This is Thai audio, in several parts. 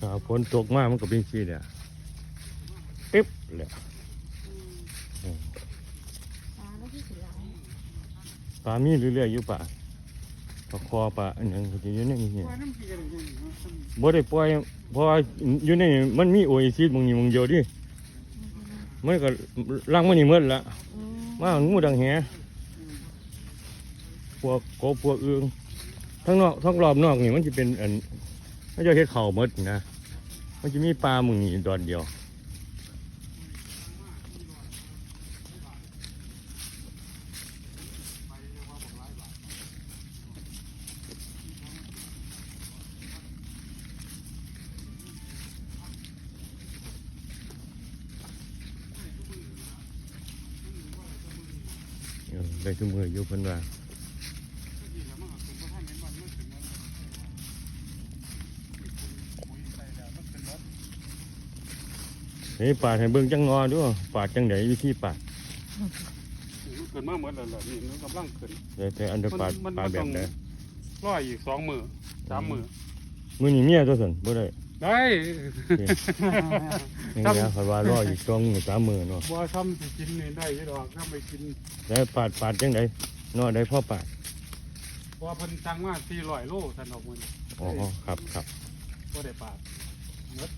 ถ้าฝนตกมากมันก็เป็นสีเนี่ยปิ๊บเลยอืมปลาแล้วที่สิหลายปลามีเรื่อยๆอยู่ป่าปลาคอปลาอันหยังก็จะอยู่ในนี้เนี่ยว่าน้ำพี่กันเลยเนาะบ่ได้ปล่อยเพราะว่าอยู่ในนี่มันมีโอเอซิสบางอย่างบางเดียวดิมันก็ล้างมันนี่หมดละอืมมางูดังแหพวกกบพวกเอื้องทั้งนอกทั้งรอบนอกนี่มันจะเป็นอัน มันจะเฮ็ดเข่าวหมดนะมันจะมีปลาหมึงนี่ดอนเดียวได้ทุกมืออยู่เพิ่นว่า เฮ้ยปาดให้เบิ่งจังงอด้วยปาดจังไดวิธีปาดเกินมาเหมือนแล้วล่ะนี่มันกำลังขึ้นแต่แต่อันเดอร์ปาดมันปาดแบบใดร้อยอีกสองมือสามมือมื้อนี้เมียตัวสั่นบ่ได้ได้นี่นะคอยว่ารออีกสองมื้อสามมื้อเนาะบัวทำสิกินนี่ได้อยี่ดอกถ้าไปกินแล้วปาดปาดจังไดเนาะได้พ่อปาดเพราะว่าเพิ่นสั่งมาสี่ร้อยโลท่านออกมืออ๋อครับครับก็ได้ปาด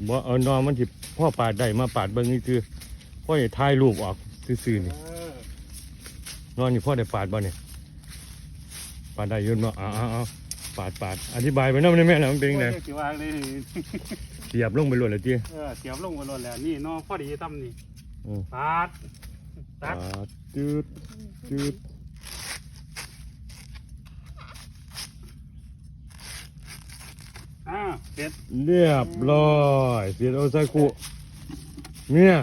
บ่เอานอมันสิพ่อปาดได้มาปาดเบิ่งนี่คือพ่อจะถ่ายรูปออกซื่อๆนี่เออนอนนี่พ่อได้ปาดบ่เนี่ยปาดได้อยืนบ่อ้าวปาดปาดอธิบายไปนำได้แม่น่ะมันเป็นจังไดโอ้ยสิว่าเลยเสียบลงไปโลดเลยจีเออเสียบลงไปรถแล้วนี่เนอพอดีทำนี่อืมปาดตัดจืดจืด อ่า เรียบร้อยเสียดเอากุเนี่ย